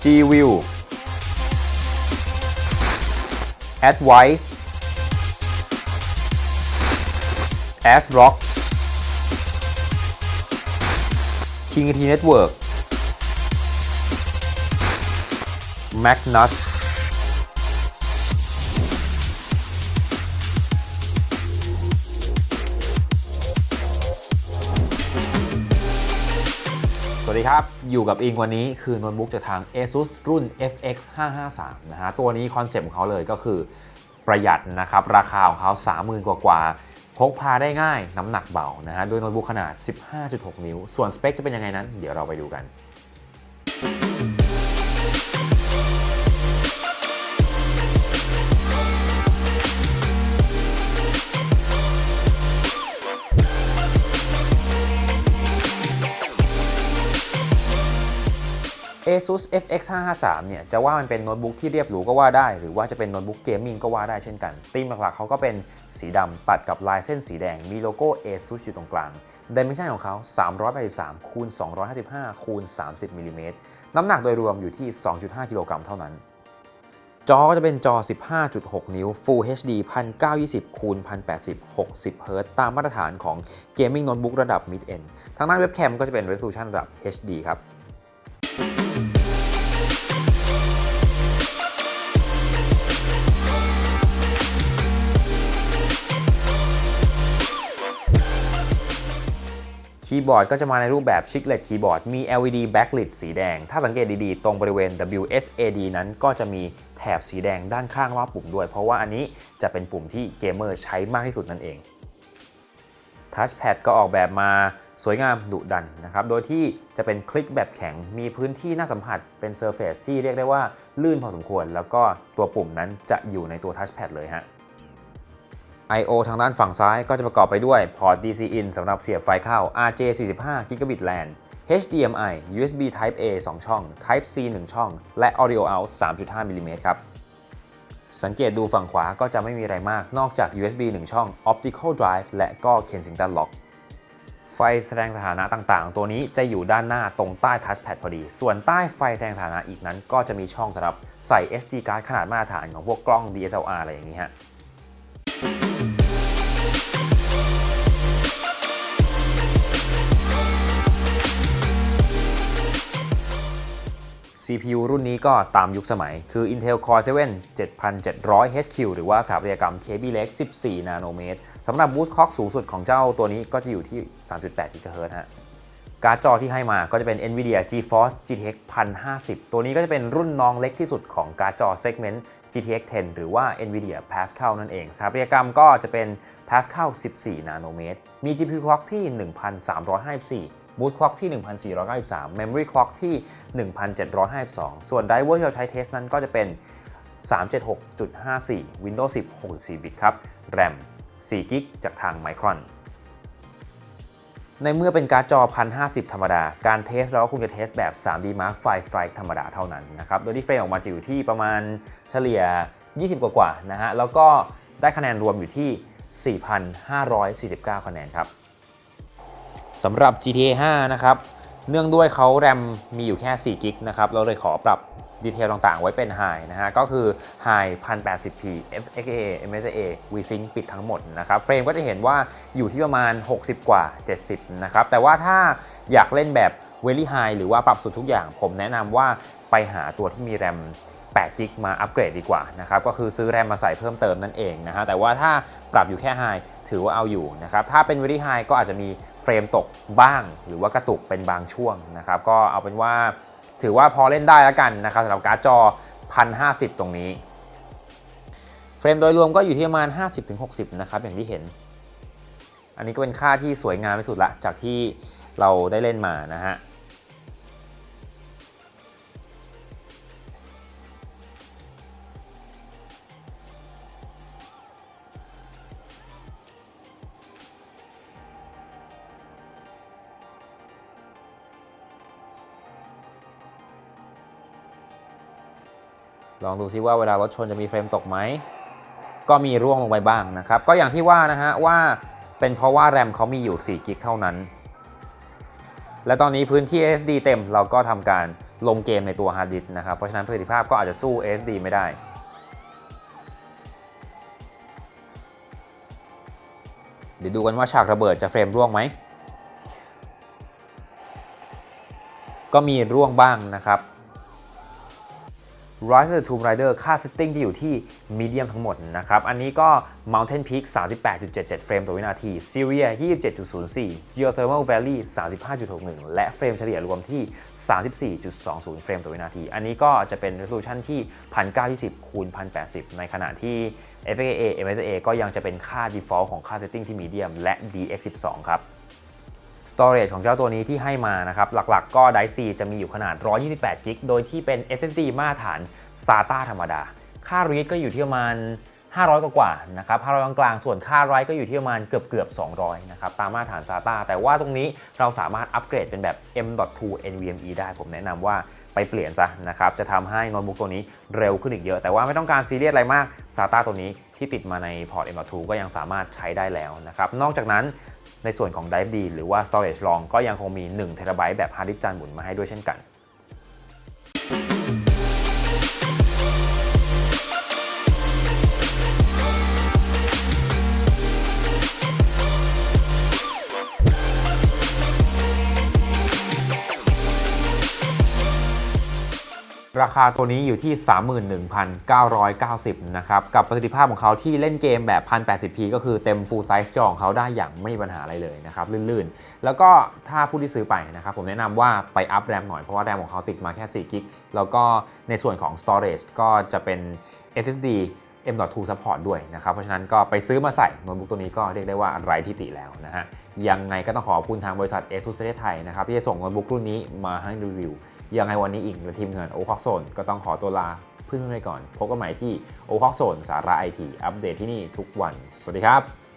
G-View Advice. ASRock King T Network. Magnus สวัสดีครับ อยู่กับอิงวันนี้คือโน้ตบุ๊กจากทาง ASUS รุ่น FX 553นะฮะ ตัวนี้คอนเซ็ปต์ของเขาเลยก็คือประหยัดนะครับ ราคาของเขา 30,000 กว่ากว่าๆพกพาได้ง่าย น้ำหนักเบานะฮะ ด้วยโน้ตบุ๊กขนาด 15.6 นิ้ว ส่วนสเปคจะเป็นยังไงนั้น เดี๋ยวเราไปดูกัน ASUS FX 553เนี่ยจะว่ามันเป็นโน้ตบุ๊กที่เรียบหรูก็ว่าได้ หรือว่าจะเป็นโน้ตบุ๊กเกมมิ่งก็ว่าได้เช่นกันธีมหลักๆเขาก็เป็นสีดำตัดกับลายเส้นสีแดงมีโลโก้ ASUS อยู่ตรงกลาง Dimension ของเขา 383คูณ255คูณ30มิลลิเมตรน้ำหนักโดยรวมอยู่ที่ 2.5 กิโลกรัมเท่านั้น จอก็จะเป็นจอ 15.6 นิ้ว Full HD 1920คูณ1080 60 Hz ตามมาตรฐานของ Gaming Notebook ระดับ Mid End ทางด้านเว็บแคมก็จะเป็น Resolution ระดับ HD ครับ คีย์บอร์ดก็จะมาในรูปแบบชิคเลตคีย์บอร์ดมี LED backlit สีแดง ถ้าสังเกตดีๆ ตรงบริเวณ WSAD นั้นก็จะมีแถบสีแดงด้านข้างรอบปุ่มด้วย เพราะว่าอันนี้จะเป็นปุ่มที่เกมเมอร์ใช้มากที่สุดนั่นเอง Touchpad ก็ออกแบบมาสวยงามดุดันนะครับ โดยที่จะเป็นคลิกแบบแข็ง มีพื้นที่น่าสัมผัสเป็น Surface ที่เรียกได้ว่าลื่นพอสมควร แล้วก็ตัวปุ่มนั้นจะอยู่ในตัว Touchpad เลยฮะ I/O ทางด้านฝั่งซ้ายก็จะประกอบไปด้วยพอร์ต DC in สำหรับเสียบไฟเข้า RJ45 Gigabit LAN HDMI USB Type A 2 ช่อง Type C 1 ช่อง และ Audio Out 3.5มิลลิเมตรครับ สังเกตดูฝั่งขวาก็จะไม่มีอะไรมากนอกจาก USB 1 ช่อง Optical Drive และก็ Kensington Lock ไฟแสดงสถานะต่างๆ ตัวนี้จะอยู่ด้านหน้าตรงใต้ Touchpad พอดี ส่วนใต้ไฟแสดงสถานะอีกนั้น ก็จะมีช่องสำหรับใส่ SD card ขนาดมาตรฐานของพวกกล้อง DSLR อะไรอย่างนี้ฮะ CPU รุ่นนี้ก็ตามยุคสมัย คือ Intel Core 7 7700 HQ หรือว่าสถาปัตยกรรม KB Lake 14 นาโนเมตรสำหรับ Boost Clock สูงสุดของเจ้าตัวนี้ก็จะอยู่ที่ 3.8 GHz ฮะการ์ดจอที่ให้มาก็จะเป็น NVIDIA GeForce GTX 1050 ตัวนี้ก็จะเป็นรุ่นน้องเล็กที่สุดของการ์ดจอ segment GTX 10 หรือว่า NVIDIA Pascal นั่นเองสถาปัตยกรรมก็จะเป็น Pascal 14 นาโนเมตร มี GPU clock ที่ 1354 Boot clock ที่ 1493 Memory clock ที่ 1752 ส่วน driver ที่เราใช้เทสนั้นก็จะเป็น 376.54 Windows 10 64 บิตครับ RAM 4 g b จากทาง Micron ในเมื่อเป็นการ์ดจอ 1050 ธรรมดา การเทสเราก็คงจะเทสแบบ 3D Mark File Strike ธรรมดาเท่านั้นนะครับ โดยที่เฟรมออกมาจะอยู่ที่ประมาณเฉลี่ย 20 กว่าๆนะฮะ แล้วก็ได้คะแนนรวมอยู่ที่ 4,549 คะแนนครับ สำหรับ GTA 5 นะครับ เนื่องด้วยเขาแรมมีอยู่แค่4กิกนะครับ เราเลยขอปรับดีเทลต่างๆ ไว้เป็น High นะฮะ ก็คือ High 1080p FXA MSA VSync ปิดทั้งหมดนะครับ เฟรมก็จะเห็นว่าอยู่ที่ประมาณ 60 กว่า 70 นะครับ แต่ว่าถ้าอยากเล่นแบบ Very High หรือว่าปรับสุดทุกอย่าง ผมแนะนำว่าไปหาตัวที่มีแรม8 g b มาอัปเกรดดีกว่านะครับ ก็คือซื้อแรมมาใส่เพิ่มเติมนั่นเองนะฮะ แต่ว่าถ้าปรับอยู่แค่ High ถือว่าเอาอยู่นะครับ ถ้าเป็น Very High ก็อาจจะมีเฟรมตกบ้าง หรือว่ากระตุกเป็นบางช่วงนะครับ ก็เอาเป็นว่าถือว่าพอเล่นได้แล้วกันนะครับสำหรับการ์ดจอ 1050 ตรงนี้ เฟรมโดยรวมก็อยู่ที่ประมาณ 50-60 นะครับ อย่างที่เห็น อันนี้ก็เป็นค่าที่สวยงามที่สุดละจากที่เราได้เล่นมานะฮะ ลองดูซิว่าเวลารถชนจะมีเฟรมตกไหม ก็มีร่วงลงไปบ้างนะครับ ก็อย่างที่ว่านะฮะว่าเป็นเพราะว่าแรมเขามีอยู่ 4 กิกเท่านั้น และตอนนี้พื้นที่ SSD เต็มเราก็ทำการลงเกมในตัวฮาร์ดดิสก์นะครับ เพราะฉะนั้นประสิทธิภาพก็อาจจะสู้ SSD ไม่ได้ เดี๋ยวดูกันว่าฉากระเบิดจะเฟรมร่วงไหม ก็มีร่วงบ้างนะครับ Rise of the Tomb Raider ค่าเซตติ้งจะอยู่ที่ Medium ทั้งหมดนะครับ อันนี้ก็ Mountain Peak 38.77 เฟรมต่อวินาที Syria 27.04 Geothermal Valley 35.61 และเฟรมเฉลี่ยรวมที่ 34.20 เฟรมต่อวินาที อันนี้ก็จะเป็น resolution ที่ 1920คูณ1080 ในขณะที่ FHA MSA ก็ยังจะเป็นค่า default ของค่า setting ที่ Medium และ DX12 ครับ Storage ของเจ้าตัวนี้ที่ให้มานะครับ หลักๆ ก็ d i c e จะมีอยู่ขนาด 128 g b โดยที่เป็น SSD มาตรฐาน SATA ธรรมดา ค่า read ก็อยู่ที่ประมาณ 500 กว่าๆนะครับ500กลางๆส่วนค่า write ก็อยู่ที่ประมาณเกือบเกือบๆ200 นะครับ ตามมาตรฐาน SATA แต่ว่าตรงนี้เราสามารถอัปเกรดเป็นแบบ M.2 NVMe ได้ ผมแนะนำว่าไปเปลี่ยนซะนะครับ จะทำให้โน้ตบุ๊กตัวนี้เร็วขึ้นอีกเยอะ แต่ว่าไม่ต้องการซีเรียสอะไรมาก SATA ตัวนี้ที่ติดมาในพอร์ต M.2 ก็ยังสามารถใช้ได้แล้วนะครับ นอกจากนั้น ในส่วนของ Drive D หรือว่า Storage Long ก็ยังคงมี1 TB แบบฮาร์ดดิสก์จานหมุนมาให้ด้วยเช่นกัน ราคาตัวนี้อยู่ที่ 31,990 นะครับ กับประสิทธิภาพของเขาที่เล่นเกมแบบ 1080p ก็คือเต็ม full size จอของเขาได้อย่างไม่มีปัญหาอะไรเลยนะครับ ลื่นๆ แล้วก็ถ้าผู้ที่ซื้อไปนะครับ ผมแนะนำว่าไปอัพแรมหน่อย เพราะว่าแรมของเขาติดมาแค่4กิกแล้วก็ในส่วนของ storage ก็จะเป็น SSD M.2 support ด้วยนะครับ เพราะฉะนั้นก็ไปซื้อมาใส่โน้ตบุ๊กตัวนี้ก็เรียกได้ว่าไร้ที่ติแล้วนะฮะ ยังไงก็ต้องขอขอบคุณทางบริษัท ASUS ประเทศไทยนะครับที่จะส่งโน้ตบุ๊กรุ่นนี้มาให้รีวิว ยังไงวันนี้อีกและทีมงานโอคอกโซนก็ต้องขอตัวลาเพื่อนๆไปก่อน พบกันใหม่ที่โอคอกโซนสาระไอทีอัปเดตที่นี่ทุกวัน สวัสดีครับ